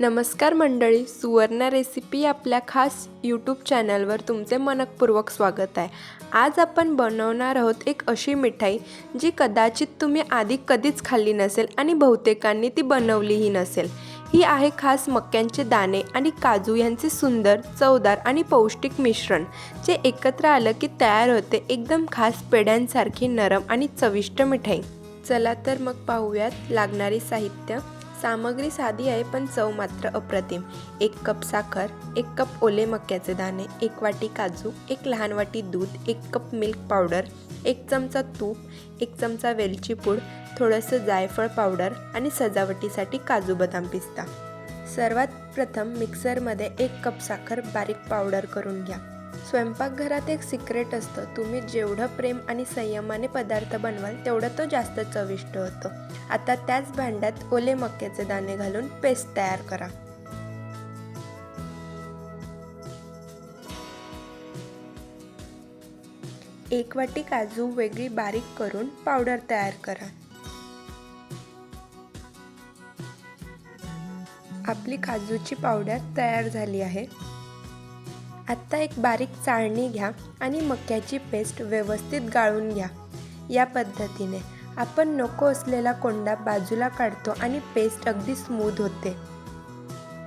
नमस्कार मंडळी सुवर्ण रेसिपी आपल्या खास यूट्यूब चॅनलवर तुमचे मनपूर्वक स्वागत आहे. आज आपण बनवणार आहोत एक अशी मिठाई जी कदाचित तुम्ही आधी कधीच खाल्ली नसेल आणि बहुतेकांनी ती बनवलीही नसेल. ही आहे खास मक्यांचे दाणे आणि काजू यांचे सुंदर चवदार आणि पौष्टिक मिश्रण जे एकत्र आलं की तयार होते एकदम खास पेढ्यांसारखी नरम आणि चविष्ट मिठाई. चला तर मग पाहूयात लागणारी साहित्य. सामग्री साधी आहे पण चव मात्र अप्रतिम. एक कप साखर एक कप ओले मक्याचे दाणे एक वाटी काजू एक लहान वाटी दूध एक कप मिल्क पावडर एक चमचा तूप एक चमचा वेलची पूड थोडंसं जायफळ पावडर आणि सजावटीसाठी काजू बदाम पिस्ता. सर्वात प्रथम मिक्सरमध्ये एक कप साखर बारीक पावडर करून घ्या. स्वयंपाकघरात एक सिक्रेट असतं. तुम्ही जेवढं प्रेम आणि संयमाने पदार्थ बनवाल तेवढं तो जास्त चविष्ट होतो. आता त्याच भांड्यात ओले मक्याचे दाणे घालून पेस्ट तयार करा. एक वाटी काजू वेगळी बारीक करून पावडर तयार करा. आपली काजूची पावडर तयार झाली आहे. आत्ता एक बारीक चाळणी घ्या आणि मक्याची पेस्ट व्यवस्थित गाळून घ्या. या पद्धतीने आपण नको असलेला कोंडा बाजूला काढतो आणि पेस्ट अगदी स्मूथ होते.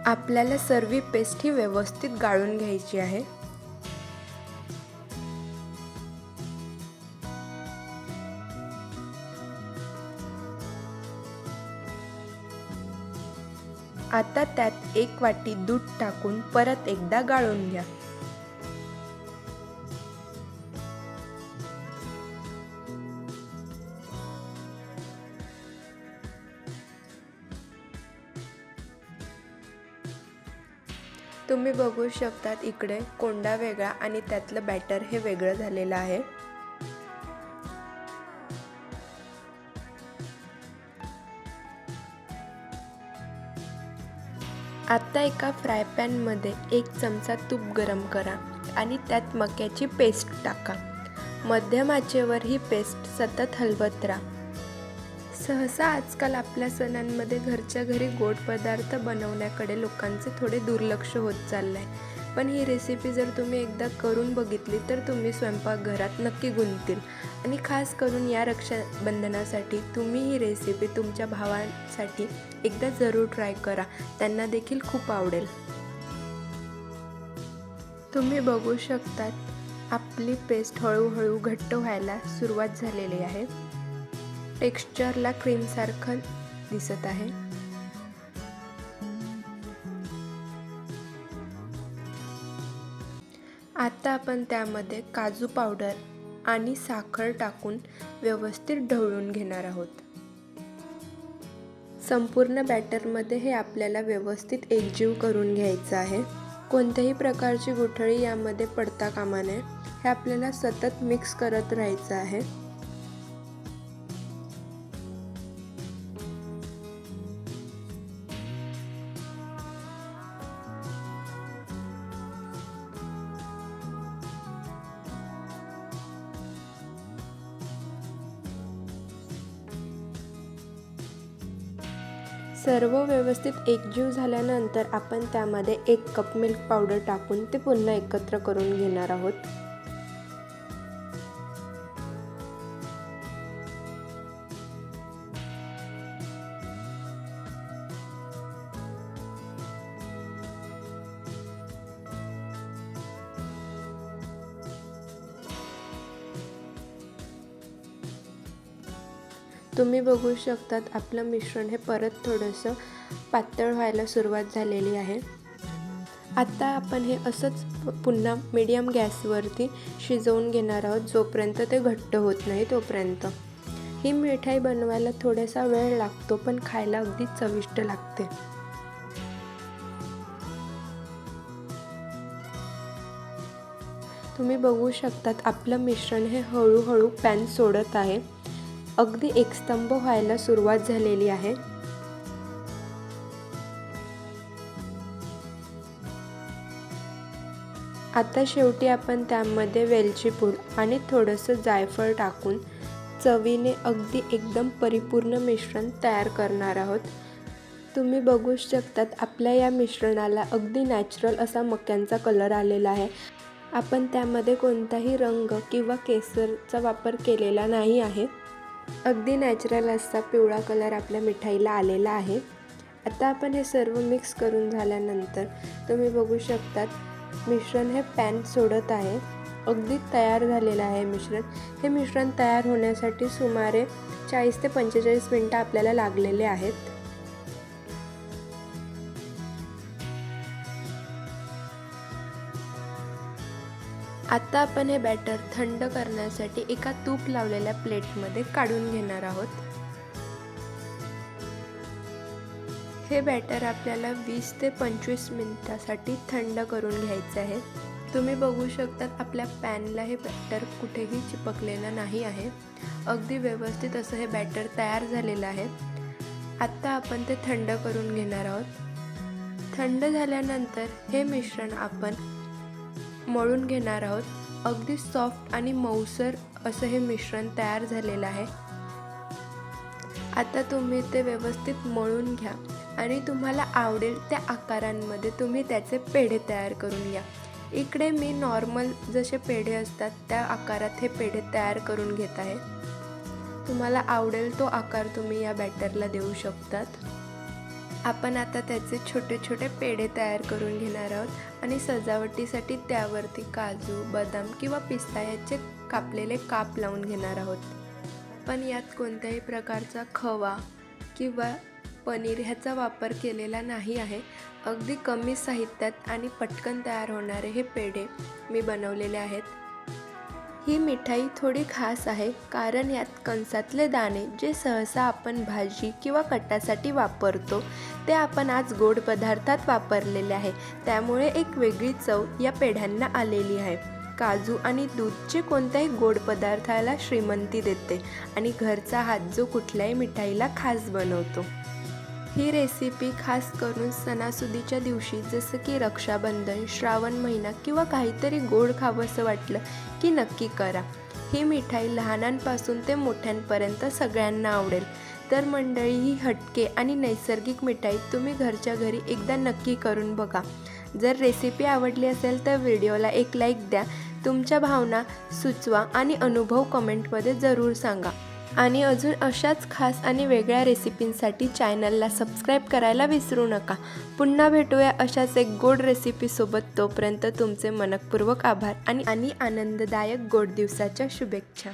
आपल्याला सर्व पेस्ट ही व्यवस्थित गाळून घ्यायची आहे. आता त्यात एक वाटी दूध टाकून परत एकदा गाळून घ्या. तुम्ही बघू शकतात इकडे कोंडा वेगळा आणि त्यातलं बॅटर हे वेगळं झालेलं आहे. आत्ता एका फ्राय पॅनमध्ये एक चमचा तूप गरम करा आणि त्यात मक्याची पेस्ट टाका. मध्यम आचेवर ही पेस्ट सतत हलवत राहा. सहसा आजकाल आपल्या सणांमध्ये घरच्या घरी गोड पदार्थ बनवण्याकडे लोकांचे थोडे दुर्लक्ष होत चाललं आहे पण ही रेसिपी जर तुम्ही एकदा करून बघितली तर तुम्ही स्वयंपाकघरात नक्की गुंततील. आणि खास करून या रक्षाबंधनासाठी तुम्ही ही रेसिपी तुमच्या भावांसाठी एकदा जरूर ट्राय करा. त्यांना देखील खूप आवडेल. तुम्ही बघू शकतात आपली पेस्ट हळूहळू घट्ट व्हायला सुरुवात झालेली आहे. टेक्स्चरला क्रीमसारखं दिसत आहे. आता आपण त्यामध्ये काजू पावडर आणि साखर टाकून व्यवस्थित ढवळून घेणार आहोत. संपूर्ण बॅटरमध्ये हे आपल्याला व्यवस्थित एकजीव करून घ्यायचं आहे. कोणत्याही प्रकारची गुठळी यामध्ये पडता कामा नये. हे आपल्याला सतत मिक्स करत राहायचं आहे. सर्व व्यवस्थित एकजीव झाल्यानंतर आपण त्यामध्ये एक कप मिल्क पावडर टाकून ते पुन्हा एकत्र करून घेणार आहोत. तुम्ही बघू शकतात आपलं मिश्रण हे परत थोडंसं पातळ व्हायला सुरुवात झालेली आहे. आता आपण हे असंच पुन्हा मीडियम गॅसवरती शिजवून घेणार आहोत जोपर्यंत ते घट्ट होत नाही तोपर्यंत. ही मिठाई बनवायला थोडासा वेळ लागतो पण खायला अगदी चविष्ट लागते. तुम्ही बघू शकतात आपलं मिश्रण हे हळूहळू पॅन सोडत आहे. अगदी एकस्तंभ व्हायला सुरुवात झालेली आहे. आता शेवटी आपण त्यामध्ये वेलची पूड आणि थोडंसं जायफळ टाकून चवीने अगदी एकदम परिपूर्ण मिश्रण तयार करणार आहोत. तुम्ही बघू शकतात आपल्या या मिश्रणाला अगदी नॅचरल असा मक्यांचा कलर आलेला आहे. आपण त्यामध्ये कोणताही रंग किंवा केसरचा वापर केलेला नाही आहे. अगदी नॅचरल असा पिवळा कलर आपल्या मिठाईला आलेला आहे. आता आपण हे सर्व मिक्स करून झाल्यानंतर तुम्ही बघू शकतात मिश्रण हे पॅन सोडत आहे. अगदी तयार झालेलं आहे मिश्रण. हे मिश्रण तयार होण्यासाठी सुमारे चाळीस ते पंचेचाळीस मिनटं आपल्याला लागलेले आहेत. आता आपण हे बॅटर थंड करण्यासाठी एका तूप लावलेल्या प्लेटमध्ये काढून घेणार आहोत. हे बॅटर आपल्याला वीस ते पंचवीस मिनिटासाठी थंड करून घ्यायचं आहे. तुम्ही बघू शकतात आपल्या पॅनला हे बॅटर कुठेही चिपकलेलं नाही आहे. अगदी व्यवस्थित असं हे बॅटर तयार झालेलं आहे. आत्ता आपण ते थंड करून घेणार आहोत. थंड झाल्यानंतर हे मिश्रण आपण मळून घेणार आहोत. अगदी सॉफ्ट आणि मऊसर असं हे मिश्रण तयार झालेलं आहे. आता तुम्ही ते व्यवस्थित मळून घ्या आणि तुम्हाला आवडेल त्या आकारांमध्ये तुम्ही त्याचे पेढे तयार करून घ्या इकडे मी नॉर्मल जसे पेढे असतात त्या आकारात हे पेढे तयार करून घेत आहे. तुम्हाला आवडेल तो आकार तुम्ही या बॅटरला देऊ शकतात. आपण आता त्याचे छोटे छोटे पेढे तयार करून घेणार आहोत आणि सजावटीसाठी त्यावरती काजू बदाम किंवा पिस्ता याचे कापलेले काप लावून घेणार आहोत. पण यात कोणत्याही प्रकारचा खवा किंवा पनीर ह्याचा वापर केलेला नाही आहे. अगदी कमी साहित्यात आणि पटकन तयार होणारे हे पेढे मी बनवलेले आहेत. ही मिठाई थोडी खास आहे कारण यात कणसातले दाणे जे सहसा आपण भाजी किंवा कटासाठी वापरतो ते आपण आज गोड पदार्थात वापरलेले आहे. त्यामुळे एक वेगळी चव या पेढ्यांना आलेली आहे. काजू आणि दूधचे कोणत्याही गोड पदार्थाला श्रीमंती देते आणि घरचा हात जो कुठल्याही मिठाईला खास बनवतो. ही रेसिपी खास करून सणासुदीच्या दिवशी जसं की रक्षाबंधन श्रावण महिना किंवा काहीतरी गोड खावंसं वाटलं की नक्की करा. ही मिठाई लहानांपासून ते मोठ्यांपर्यंत सगळ्यांना आवडेल. तर मंडळी ही हटके आणि नैसर्गिक मिठाई तुम्ही घरच्या घरी एकदा नक्की करून बघा. जर रेसिपी आवडली असेल तर व्हिडिओला एक लाईक द्या. तुमच्या भावना सुचवा आणि अनुभव कमेंटमध्ये जरूर सांगा. आणि अजून अशाच खास आणि वेगळ्या रेसिपींसाठी चॅनलला सबस्क्राईब करायला विसरू नका. पुन्हा भेटूया अशाच एक गोड रेसिपीसोबत तोपर्यंत तुमचे मनपूर्वक आभार आणि आणि आनंददायक गोड दिवसाच्या शुभेच्छा.